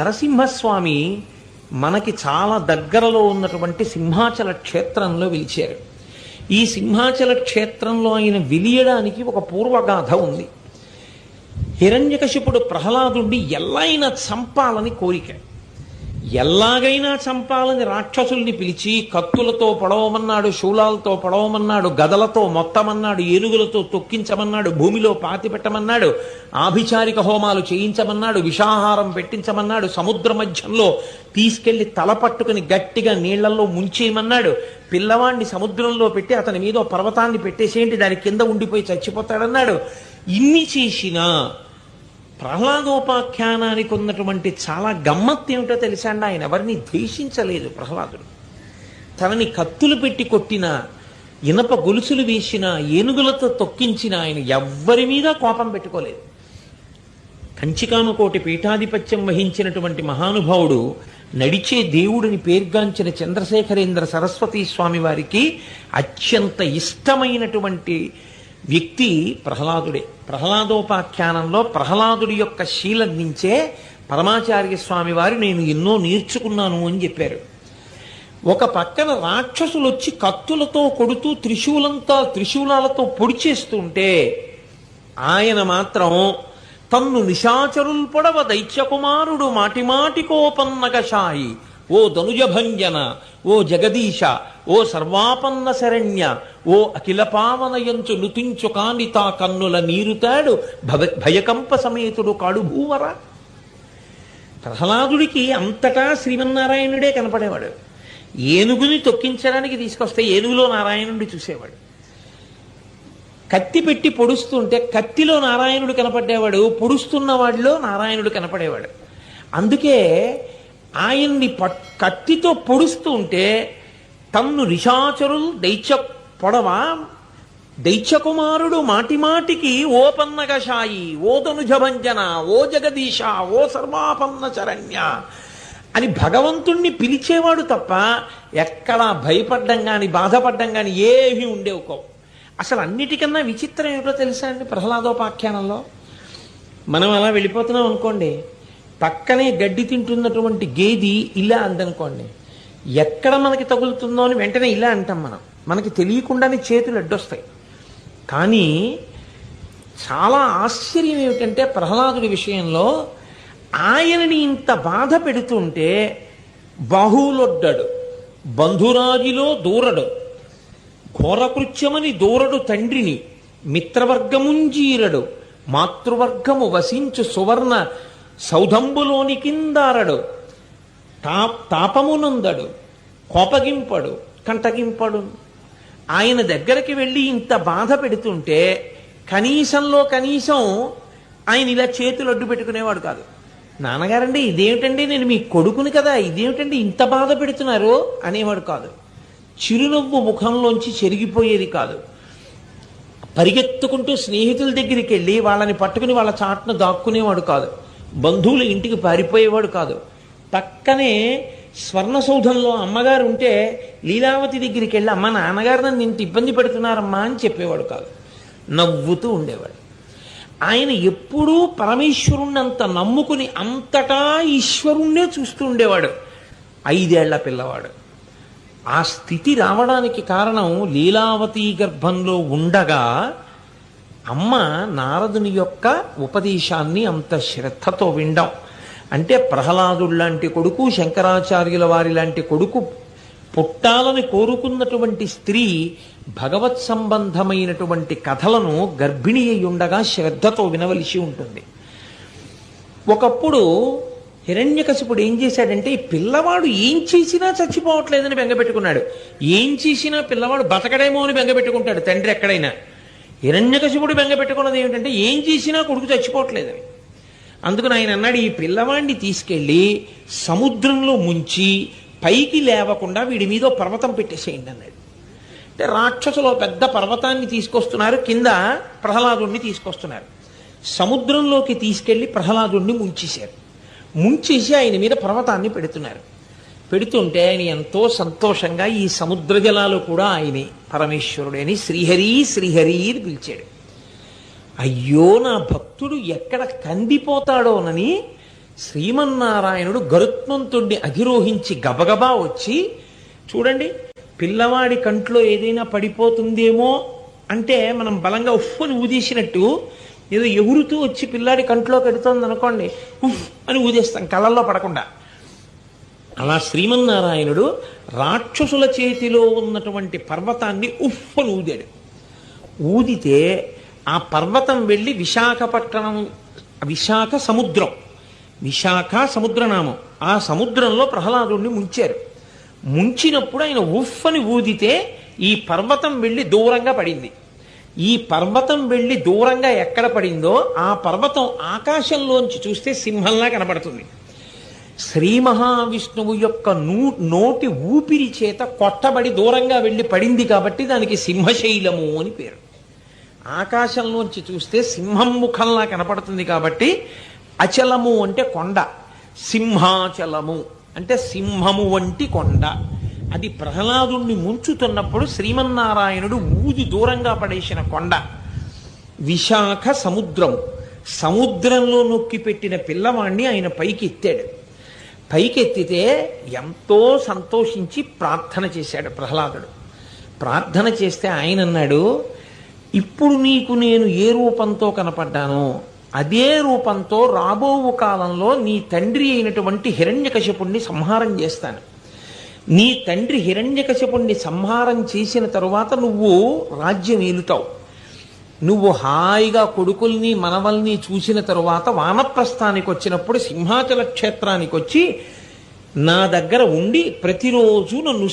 నరసింహస్వామి మనకి చాలా దగ్గరలో ఉన్నటువంటి సింహాచల క్షేత్రంలో విలిచారు. ఈ సింహాచల క్షేత్రంలో ఆయన విలియడానికి ఒక పూర్వగాథ ఉంది. హిరణ్యకశిపుడు ప్రహ్లాదుడిని ఎల్లైనా చంపాలని కోరిక. ఎలాగైనా చంపాలని రాక్షసుల్ని పిలిచి కత్తులతో పొడవమన్నాడు శూలాలతో పొడవమన్నాడు గదలతో మొత్తమన్నాడు ఏనుగులతో తొక్కించమన్నాడు భూమిలో పాతి పెట్టమన్నాడు ఆభిచారిక హోమాలు చేయించమన్నాడు విషాహారం పెట్టించమన్నాడు సముద్ర మధ్యంలో తీసుకెళ్ళి తల పట్టుకుని గట్టిగా నీళ్ళలో ముంచేయమన్నాడు. పిల్లవాడిని సముద్రంలో పెట్టి అతని మీద పర్వతాన్ని పెట్టేసేయండి దాని కింద ఉండిపోయి చచ్చిపోతాడన్నాడు. ఇన్ని చేసినా ప్రహ్లాదోపాఖ్యానానికి ఉన్నటువంటి చాలా గమ్మత్తు ఏమిటో తెలుసా అండి? ఆయన ఎవరిని ద్వేషించలేదు ప్రహ్లాదుడు. తనని కత్తులు పెట్టి కొట్టిన ఇనప గొలుసులు వేసిన ఏనుగులతో తొక్కించిన ఆయన ఎవ్వరి మీద కోపం పెట్టుకోలేదు. కంచికామకోటి పీఠాధిపత్యం వహించినటువంటి మహానుభావుడు నడిచే దేవుడిని పేర్గాంచిన చంద్రశేఖరేంద్ర సరస్వతి స్వామి వారికి అత్యంత ఇష్టమైనటువంటి వ్యక్తి ప్రహ్లాదుడే. ప్రహ్లాదోపాఖ్యానంలో ప్రహ్లాదుడి యొక్క శీలం నుంచే పరమాచార్య స్వామి వారు నేను ఎన్నో నేర్చుకున్నాను అని చెప్పారు. ఒక పక్కన రాక్షసులు వచ్చి కత్తులతో కొడుతూ త్రిశూలంతా త్రిశూలాలతో పొడిచేస్తుంటే ఆయన మాత్రం తన్ను నిశాచరుల్ పొడవ దైత్యకుమారుడు మాటిమాటికోపన్నగశాయి. ఓ ధనుజభంజన ఓ జగదీశ ఓ సర్వాపన్న శరణ్య ఓ అఖిల పావనయంచు నుతించు కాని తా కన్నుల నీరుతాడు భవ భయకంప సమేతుడు కాడు భూవర. ప్రహ్లాదుడికి అంతటా శ్రీమన్నారాయణుడే కనపడేవాడు. ఏనుగుని తొక్కించడానికి తీసుకొస్తే ఏనుగులో నారాయణుడి చూసేవాడు. కత్తి పెట్టి పొడుస్తుంటే కత్తిలో నారాయణుడు కనపడేవాడు పొడుస్తున్న వాడిలో నారాయణుడు కనపడేవాడు. అందుకే ఆయన్ని ప కత్తితో పొడుస్తూ ఉంటే తన్ను రిషాచరులు దైత్య పొడవ? దైత్యకుమారుడు మాటిమాటికి ఓ పన్నగశాయి ఓ తనుజభంజన ఓ జగదీశ ఓ సర్వాపన్న శరణ్య అని భగవంతుణ్ణి పిలిచేవాడు తప్ప ఎక్కడా భయపడ్డం కానీ బాధపడ్డం కానీ ఏవి ఉండేవి కో. అసలు అన్నిటికన్నా విచిత్రం ఏమిటో తెలుసా అండి ప్రహ్లాదోపాఖ్యానంలో? మనం అలా వెళ్ళిపోతున్నాం అనుకోండి పక్కనే గడ్డి తింటున్నటువంటి గేది ఇలా అందనుకోండి. ఎక్కడ మనకి తగులుతుందో అని వెంటనే ఇలా అంటాం మనం. మనకి తెలియకుండానే చేతులు అడ్డొస్తాయి. కానీ చాలా ఆశ్చర్యం ఏమిటంటే ప్రహ్లాదుడి విషయంలో ఆయనని ఇంత బాధ పెడుతుంటే బాహువులొడ్డాడు. బంధురాజిలో దూరడు. ఘోరకృత్యమని దూరడు తండ్రిని. మిత్రవర్గముంజీరడు. మాతృవర్గము వసించు సువర్ణ సౌధంబులోని కిందారడు. తా తాపమునందడు. కోపగింపడు కంటగింపడు. ఆయన దగ్గరికి వెళ్ళి ఇంత బాధ పెడుతుంటే కనీసంలో కనీసం ఆయన ఇలా చేతులు అడ్డు పెట్టుకునేవాడు కాదు. నాన్నగారండి ఇదేమిటండి నేను మీ కొడుకుని కదా ఇదేమిటండి ఇంత బాధ పెడుతున్నారు అనేవాడు కాదు. చిరునవ్వు ముఖంలోంచి చెరిగిపోయేది కాదు. పరిగెత్తుకుంటూ స్నేహితుల దగ్గరికి వెళ్ళి వాళ్ళని పట్టుకుని వాళ్ళ చాటును దాక్కునేవాడు కాదు. బంధువుల ఇంటికి పారిపోయేవాడు కాదు. పక్కనే స్వర్ణ సౌధంలో అమ్మగారు ఉంటే లీలావతి దగ్గరికి వెళ్ళి అమ్మ నాన్నగారు నన్ను ఇంత ఇబ్బంది పెడుతున్నారమ్మా అని చెప్పేవాడు కాదు. నవ్వుతూ ఉండేవాడు. ఆయన ఎప్పుడూ పరమేశ్వరుణ్ణి అంత నమ్ముకుని అంతటా ఈశ్వరుణ్ణే చూస్తూ ఉండేవాడు. ఐదేళ్ళ పిల్లవాడు. ఆ స్థితి రావడానికి కారణం లీలావతి గర్భంలో ఉండగా అమ్మ నారదుని యొక్క ఉపదేశాన్ని అంత శ్రద్ధతో వినడం అంటే ప్రహ్లాదుడు లాంటి కొడుకు శంకరాచార్యుల వారి లాంటి కొడుకు పుట్టాలని కోరుకున్నటువంటి స్త్రీ భగవత్ సంబంధమైనటువంటి కథలను గర్భిణి అయి ఉండగా శ్రద్ధతో వినవలసి ఉంటుంది. ఒకప్పుడు హిరణ్యకశిపుడు ఏం చేశాడంటే ఈ పిల్లవాడు ఏం చేసినా చచ్చిపోవట్లేదని బెంగపెట్టుకున్నాడు ఏం చేసినా పిల్లవాడు బతకడేమో అని బెంగపెట్టుకుంటాడు తండ్రి ఎక్కడైనా. హిరణ్యకశిపుడు బెంగపెట్టుకున్నది ఏమిటంటే ఏం చేసినా కొడుకు చచ్చిపోవట్లేదని అందుకని ఆయన అన్నాడు ఈ పిల్లవాడిని తీసుకెళ్ళి సముద్రంలో ముంచి పైకి లేవకుండా వీడి మీద పర్వతం పెట్టేసేయండి అన్నాడు. అంటే రాక్షసులో పెద్ద పర్వతాన్ని తీసుకొస్తున్నారు కింద ప్రహ్లాదుణ్ణి తీసుకొస్తున్నారు. సముద్రంలోకి తీసుకెళ్ళి ప్రహ్లాదుణ్ణి ముంచేశారు. ముంచేసి ఆయన మీద పర్వతాన్ని పెడుతున్నారు. పెడుతుంటే ఆయన ఎంతో సంతోషంగా ఈ సముద్ర జలాలు కూడా ఆయనే పరమేశ్వరుడే అని శ్రీహరి శ్రీహరి అని పిలిచాడు. అయ్యో నా భక్తుడు ఎక్కడ కందిపోతాడోనని శ్రీమన్నారాయణుడు గరుత్మంతుణ్ణి అధిరోహించి గబగబా వచ్చి చూడండి పిల్లవాడి కంట్లో ఏదైనా పడిపోతుందేమో అంటే మనం బలంగా ఉఫ్ఫని ఊదేసినట్టు ఏదో ఎగురుతూ వచ్చి పిల్లాడి కంట్లో పెడుతోంది అనుకోండి ఉఫ్ అని ఊదేస్తాం కళ్ళల్లో పడకుండా. అలా శ్రీమన్నారాయణుడు రాక్షసుల చేతిలో ఉన్నటువంటి పర్వతాన్ని ఉఫ్ఫను ఊదాడు. ఊదితే ఆ పర్వతం వెళ్ళి విశాఖపట్నం విశాఖ సముద్రం విశాఖ సముద్రనామం. ఆ సముద్రంలో ప్రహ్లాదుడిని ముంచారు. ముంచినప్పుడు ఆయన ఉఫ్ అని ఊదితే ఈ పర్వతం వెళ్ళి దూరంగా పడింది. ఈ పర్వతం వెళ్ళి దూరంగా ఎక్కడ పడిందో ఆ పర్వతం ఆకాశంలోంచి చూస్తే సింహంలా కనబడుతుంది. శ్రీ మహావిష్ణువు యొక్క నూ నోటి ఊపిరి చేత కొట్టబడి దూరంగా వెళ్ళి పడింది కాబట్టి దానికి సింహశైలము అని పేరు. ఆకాశంలోంచి చూస్తే సింహం ముఖంలా కనపడుతుంది కాబట్టి అచలము అంటే కొండ సింహాచలము అంటే సింహము వంటి కొండ. అది ప్రహ్లాదుణ్ణి ముంచుతున్నప్పుడు శ్రీమన్నారాయణుడు ఊది దూరంగా పడేసిన కొండ. విశాఖ సముద్రము. సముద్రంలో నొక్కి పెట్టిన పిల్లవాణ్ణి ఆయన పైకి ఎత్తాడు. పైకెత్తితే ఎంతో సంతోషించి ప్రార్థన చేశాడు ప్రహ్లాదుడు. ప్రార్థన చేస్తే ఆయన అన్నాడు ఇప్పుడు నీకు నేను ఏ రూపంతో కనపడ్డానో అదే రూపంతో రాబో కాలంలో నీ తండ్రి అయినటువంటి హిరణ్యకశపుణ్ణి సంహారం చేస్తాను. నీ తండ్రి హిరణ్యకశపుణ్ణి సంహారం చేసిన తరువాత నువ్వు రాజ్యం ఏలుతావు. నువ్వు హాయిగా కొడుకుల్ని మనవల్ని చూసిన తరువాత వానప్రస్థానికి వచ్చినప్పుడు సింహాచల క్షేత్రానికి వచ్చి నా దగ్గర ఉండి ప్రతిరోజు నన్ను